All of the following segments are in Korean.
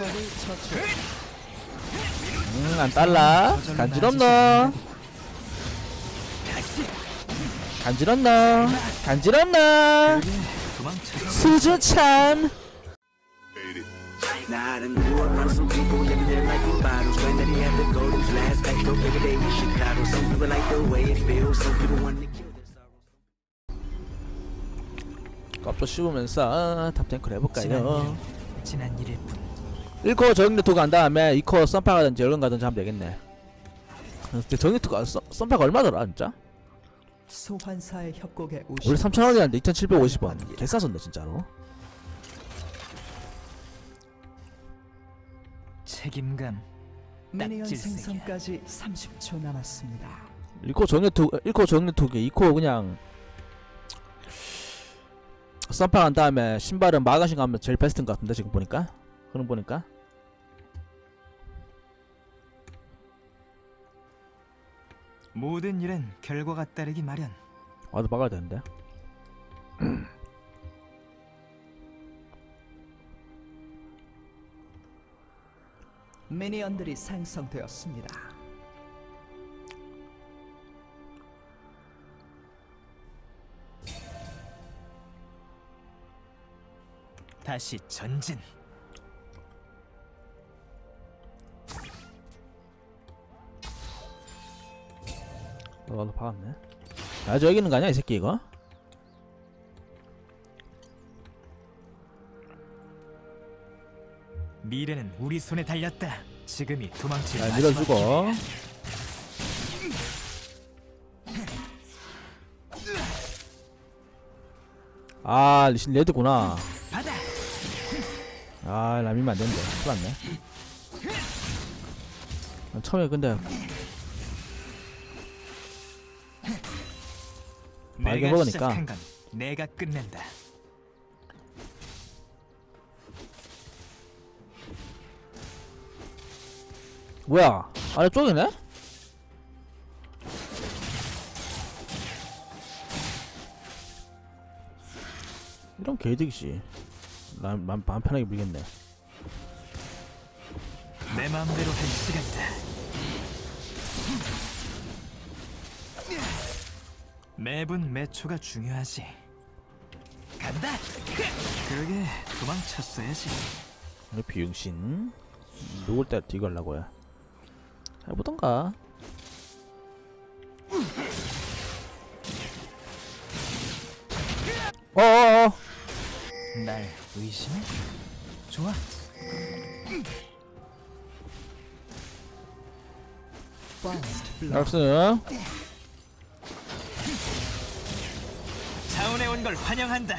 음, 안 grew up some people living their life in bottles. Granddaddy had the golden flask, back door every day in Chicago. Some people like the way it feels, some people want to kill their. 껍도 씹으면서 탑탱크를 해볼까요? 지난 일일 뿐. 1코어 정리투 간 다음에 2코어 썬파 가든지 열건 가든지 하면 되겠네. 근데 정리투가 썬파가 얼마더라 진짜? 소환사의 협곡에 오신 원래 3,000원이었는데 2,750원. 개싸졌네 진짜로. 책임감. 미니언. 생성까지 30초 남았습니다. 1코 정리투 1코 정리투기 2코 그냥 썬파 간 다음에 신발은 마가신 가면 제일 베스트인 것 같은데 지금 보니까 그럼 보니까 모든 일은 결과가 따르기 마련. 와도 막아야 되는데. 미니언들이 생성되었습니다. 다시 전진. 나도 박았네. 아저 여기 있는 거 아니야 이 새끼 이거? 미래는 우리 손에 달렸다. 지금이 도망칠 자 마지막 밀어주고. 아 리신 레드구나. 받아. 아 라미면 안 되는데. 큰일 났네. 아, 처음에 근데 말게 내가 먹으니까. 시작한 건 내가 끝낸다. 뭐야 아래쪽이네? 이런 개득이지. 난, 난 마음 편하게 밀겠네. 내 마음대로 할 시간이다. 매분 매초가 중요하지. 간다. 그러게 도망쳤어야지. 이 비용신 누굴 때 뒤걸라고 해. 해보던가. 어어어. 날 의심해? 좋아. 락스. 자원에 온 걸 환영한다.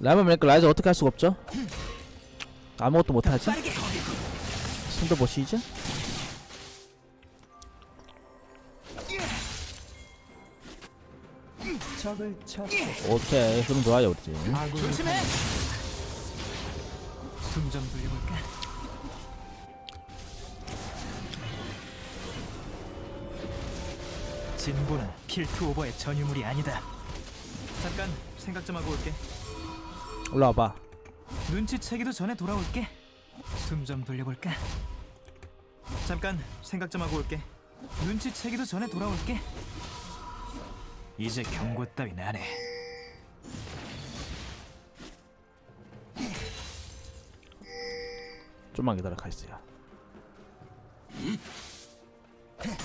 라면 메이커 라이저 어떻게 할 수가 없죠? 아무것도 못하지? 손도 못 처치. 오케이 흐름 좋아요 우리 팀. 조심해. 숨좀 돌려볼까? 진보는 킬트 오버의 전유물이 아니다. 잠깐 생각 좀 하고 올게. 올라와봐. 눈치채기도 전에 돌아올게. 숨 좀 돌려볼까? 잠깐 생각 좀 하고 올게. 눈치채기도 전에 돌아올게. 이제 경고 따윈 안 해. 좀만 기다려 카이스야.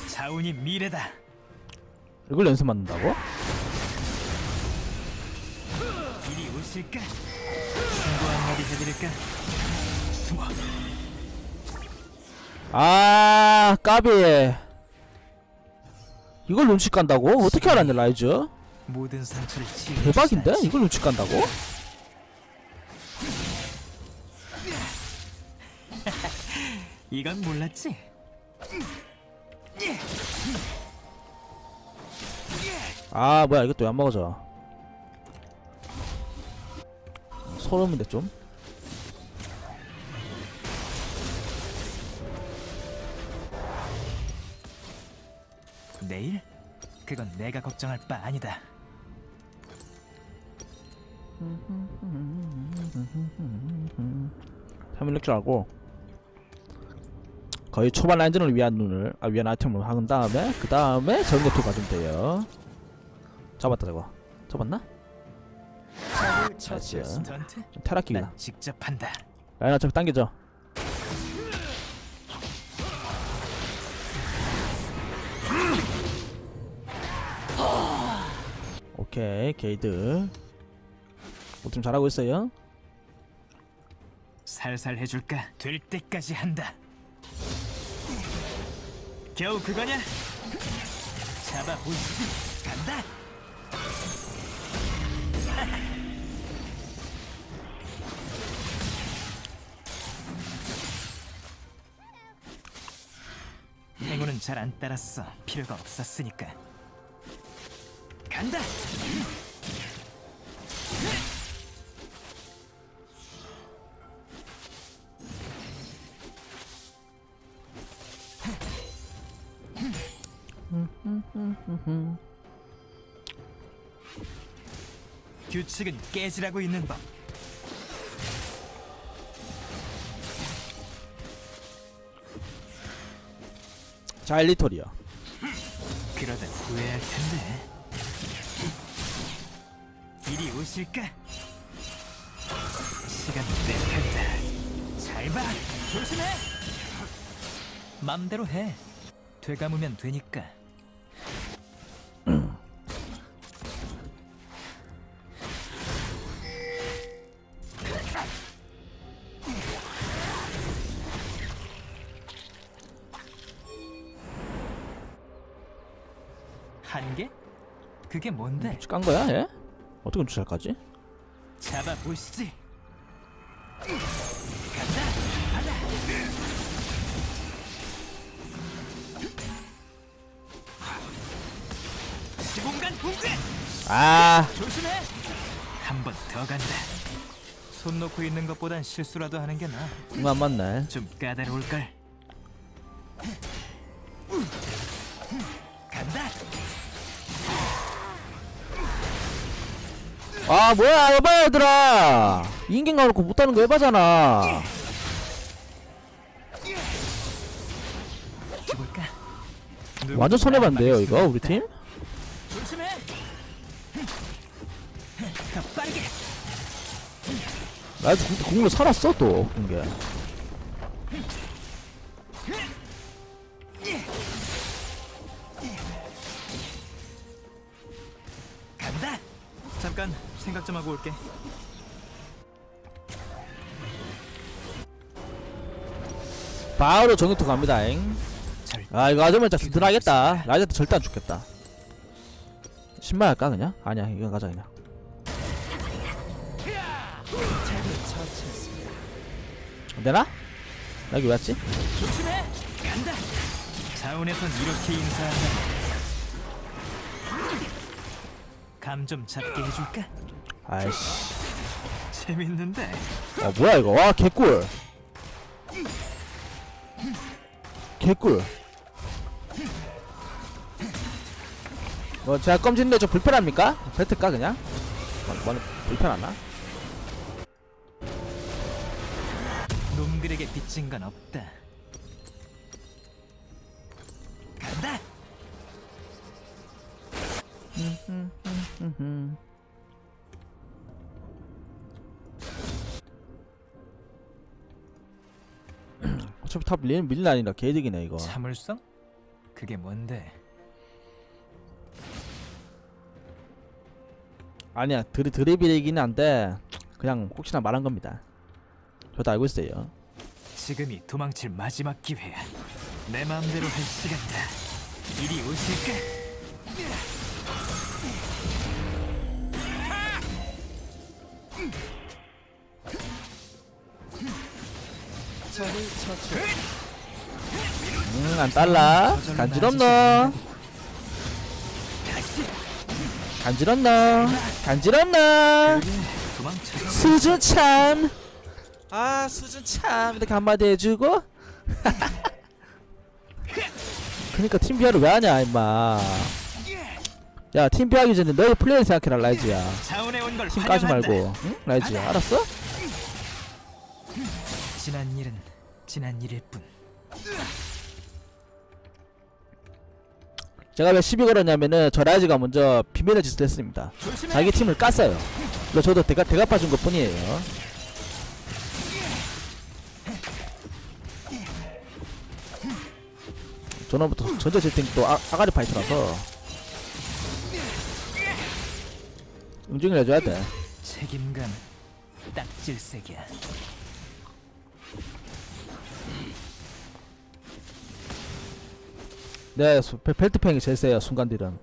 자운이 미래다. 이걸 연습 만든다고? 이리 오실까? 승부 한마디 해드릴까? 숨어. 아 까비. 이걸 눈치 깐다고? 어떻게 알았냐 라이즈? 모든 상처를 치유. 대박인데? 이걸 눈치 깐다고? 이건 몰랐지? 아 뭐야 이것도 왜 안 먹어져? 소름인데 좀? 내일? 그건 내가 걱정할 바 아니다. 타밀 줄 알고 거의 초반 라인전을 위한 눈을 아 위한 아이템을 한 다음에 그 다음에 전개토 가면 돼요 잡았다 저거 잡았나? 적을 나이스 처치했습니다. 스턴트? 좀 테라킥이다 난 직접 한다. 라인 어차피 당겨져 오케이 게이드 뭐좀 잘하고 있어요 살살 해줄까? 될 때까지 한다. 겨우 그거냐? 잡아보시지. 간다. 잘 안 따랐어. 필요가 없었으니까. 간다. 규칙은 깨지라고 있는 법. 자일리토리요 그러다 후회할 텐데. 이리 오실까? 시간 내 편이다. 잘 봐. 조심해. 맘대로 해. 되감으면 되니까. 뭔데? 깐 거야 얘? 어떻게 주차까지? 잡아보시지. 간다. 받아. 시공간 붕괴. 아 조심해. 한 번 더 간다. 손 놓고 있는 것보단 실수라도 하는 게 나아. 이거 안 맞네 좀 까다로울 걸. 아 뭐야 에바 얘들아 인간 가놓고 못하는 거 죽을까? 완전 손해봤는데요 이거 우리 팀? 조심해. 더 빠르게. 나 아직 공을 살았어 또 이게 생각 좀 하고 올게. 바로 정유토 갑니다잉 절아 이거 진짜 든든하겠다 라이즈한테 절대 안 죽겠다 신발 할까 그냥? 아니야 이건 가자 그냥. 되나? 나 여기 왜 왔지? 조심해. 간다. 자원에선 이렇게 인사한다. 감 좀 잡게 해줄까? 아이씨 재밌는데. 어 뭐야 이거 와 개꿀 개꿀 뭐 제가 껌짓는데 좀 불편합니까? 뱉을까 그냥? 뭐, 뭐 불편하나? 놈들에게 빚진 건 없다. 간다. 어차피 탑 밀, 밀는 아니라 개이득이네 이거 참을성? 그게 뭔데? 아니야 드리, 드리블이긴 한데 그냥 혹시나 말한 겁니다 저도 알고 있어요 지금이 도망칠 마지막 기회야. 내 마음대로 할 시간이다. 이리 오실까? 응안 달라 간지럽노 간지럽노 간지럽노 도망쳐. 수준 참. 아 수준 참 이렇게 한마디 해주고. 그니까 팀비아를 왜 하냐 임마. 야 팀 비하기 전에 너희 플레이 생각해라 라이즈야. 팀 까지 말고. 응? 라이즈야 알았어? 지난 일은 지난 일일 뿐. 제가 왜 시비 걸었냐면은 저 라이즈가 먼저 비밀의 짓을 했습니다. 자기 팀을 깠어요. 그래서 저도 대가 대갚아 준 것 뿐이에요. 저놈부터 전자 채팅 또 아, 아가리 파이터라서 응징을 해줘야 돼. 책임감 딱질색이야. 네, 수- 벨- 벨트팽이 제일 세요 순간딜은.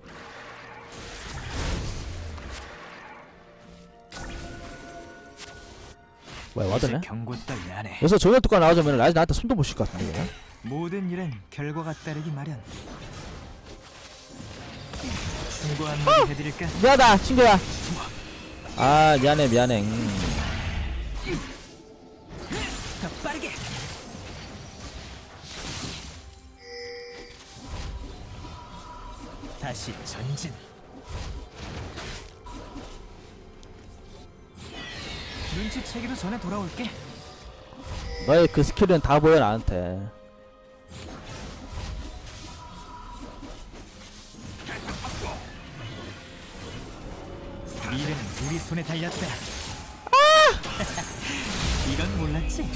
뭐야 이제 와드네? 경고 따위 안 해. 여기서 뚜까 나오자면 라이즈 나한테 숨도 못 쉴 것 같은데. 이거. 모든 일은 결과가 따르기 마련. 충고 한마디 해드릴까? 미안하다 친구야. 아 미안해 미안해. 음. 다시 전진. 눈치채기도 전에 돌아올게. 너의 그 스킬은 다 보여 나한테. 미래는 우리 손에 달렸다. 이건 몰랐지?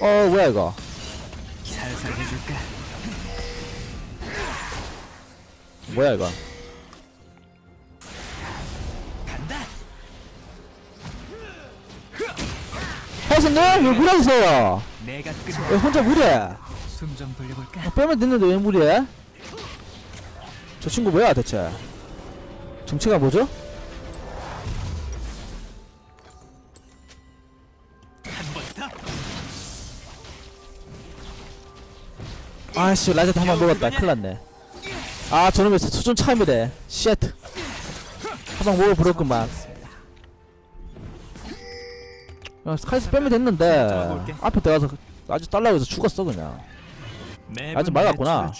어 뭐야 이거? 살살 해줄까? 뭐야 이거? 간다. 하신님 왜 무리하세요? 왜. 혼자 무리해? 숨좀 돌려볼까? 어, 빼면 됐는데 왜 무리해? 저 친구 뭐야 대체? 정체가 뭐죠? 아씨 라이트 한번 먹었다 큰일났네 아 저놈의 수준 차이미래 쉣 한방 먹어 부렸구만. 야, 스카이스 빼면 됐는데 잡아볼게. 앞에 들어가서 아주 딸라고 해서 죽었어 그냥. 아직 맑았구나.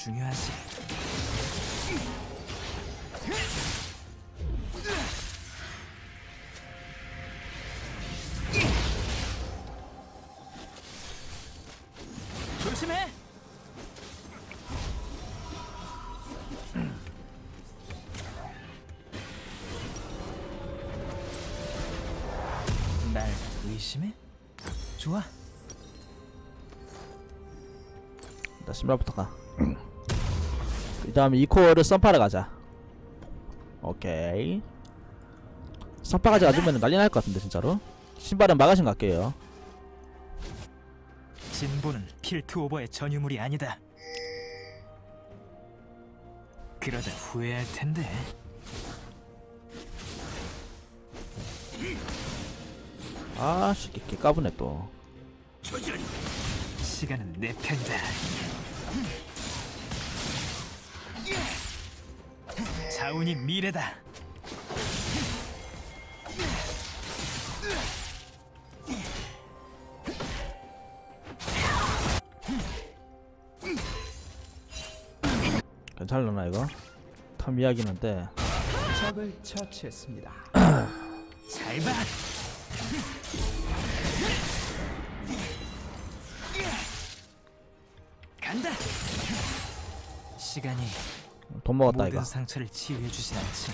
심해? 좋아. 나 신발부터 가. 그 다음에 이코어를 썬파를 가자. 오케이. 썬파까지 가주면 난리 날 것 같은데 진짜로. 신발은 마가신 갈게요. 진보는 필트 오버의 전유물이 아니다. 그러다 후회할 텐데. 아씨 개 까부네 또. 시간은 내 편이다. 자운이 미래다. 괜찮려나 이거? 탐 이야기는데. 적을 처치했습니다. 잘 봐. 간다. 시간이 돈 먹었다 모든 이거. 상처를 치유해 주진 않지.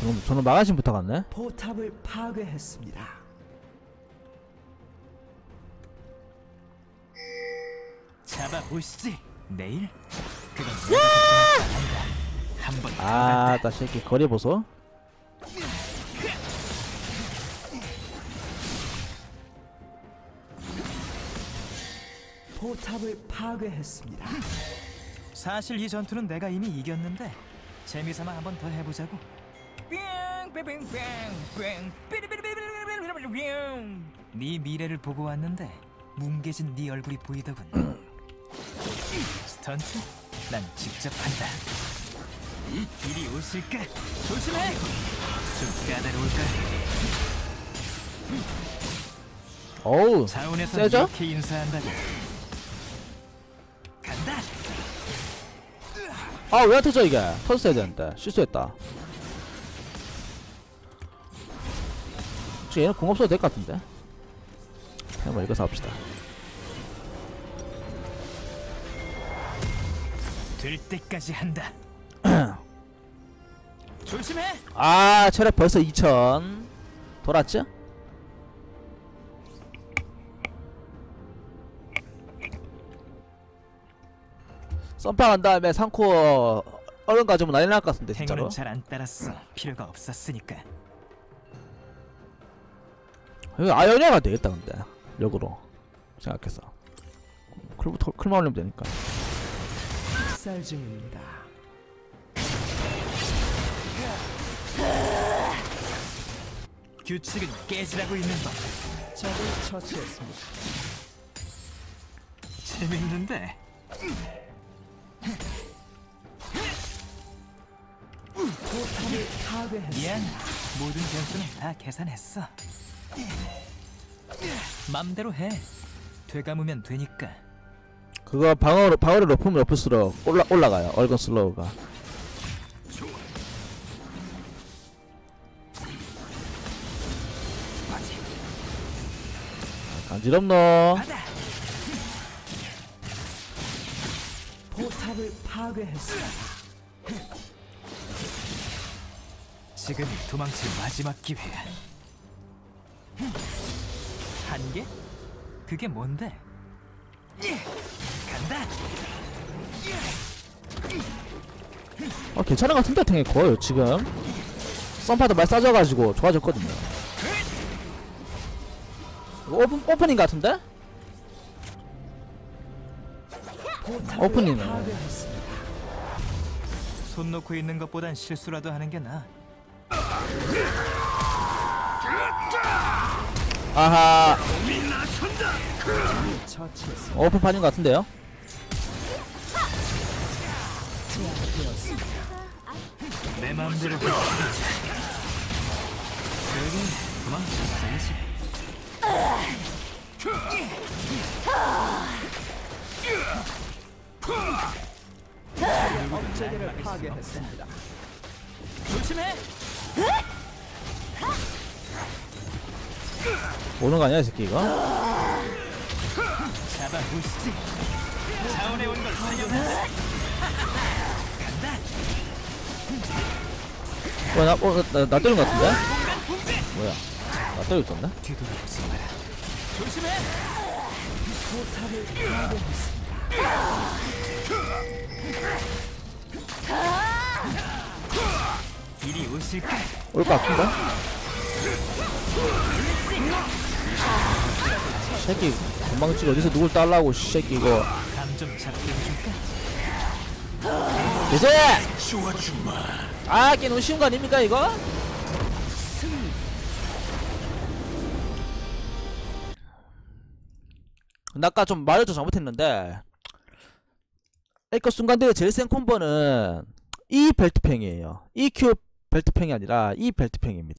저는 저는 마가신부터 갔네. 포탑을 파괴했습니다. 잡아 보시지. 내일 그건 내가 걱정할 게 아니다. 한번 아, 나 새끼 거리 보소. 포탑을 파괴했습니다. 사실 이 전투는 내가 이미 이겼는데 재미삼아 한 번 더 해보자고. 네 미래를 보고 왔는데 뭉개진 네 얼굴이 보이더군. 스턴트? 난 직접 한다. 이리 오실까? 조심해! 좀 까다로울까? 어우, 세죠? 이렇게 인사한다고. 아 왜 안 터져 이게 터졌어야 되는데 실수했다 혹시 얘는 공 없어도 될 것 같은데 한번 이거 사봅시다 될 때까지 한다. 조심해. 아 체력 벌써 2000 돌았죠? 썸파 간 다음에 상코 얼른 가지면 난리 날 것 같은데 진짜로 행운은 잘 안 따랐어. 필요가 없었으니까. 이거 아연이가 되겠다 근데 역으로 생각해서 쿨부터 쿨만 올리면 되니까 쌀 중입니다. 규칙은 깨지라고 있는 법. 적을 처치했습니다. 재밌는데. 미안. 모든 변수는 다 계산했어. 맘대로 해. 되감으면 되니까. 그거 방어를 방어를 높으면 높을수록 올라 올라가요 얼건 슬로우가 간지럽노 받아. 포탑을 파괴했습니다. 지금이 도망칠 마지막 기회야. 한계? 그게 뭔데? 간다. 어 괜찮은 것 같은데 탱이 거의 지금 썸파도 많이 싸져가지고 좋아졌거든요 이거 오픈, 오프닝 같은데? 파괴했습니다. 손 놓고 있는 것보단 실수라도 하는 게 나아. 아하 적을 처치했습니다. 오픈 판인 것 같은데요? 내 마음대로 도망쳤어야지. 업체계를 파괴했습니다. 조심해. 오는 거 아니야 이 새끼 이거? 잡아 보시지. 자원에 온걸 살려낸다. 간다. 어, 나, 어, 나, 나 때린 것 같은데? 뭐야 나? 뒤돌아보지 마라. 조심해. 포탑을 파괴했습니다. 이리 오실까? 올것 같은데? 새끼 건방지게 어디서 누굴 딸라고 씨, 새끼 이거 감좀 잡게 해줄까? 이제! 아 게임 너무 쉬운 거 아닙니까 이거? 나 아까 좀 말을 좀 잘못했는데 에이커 순간대의 제일 센 콤보는 이 벨트팽이에요. EQ 벨트팽이 아니라 이 벨트팽입니다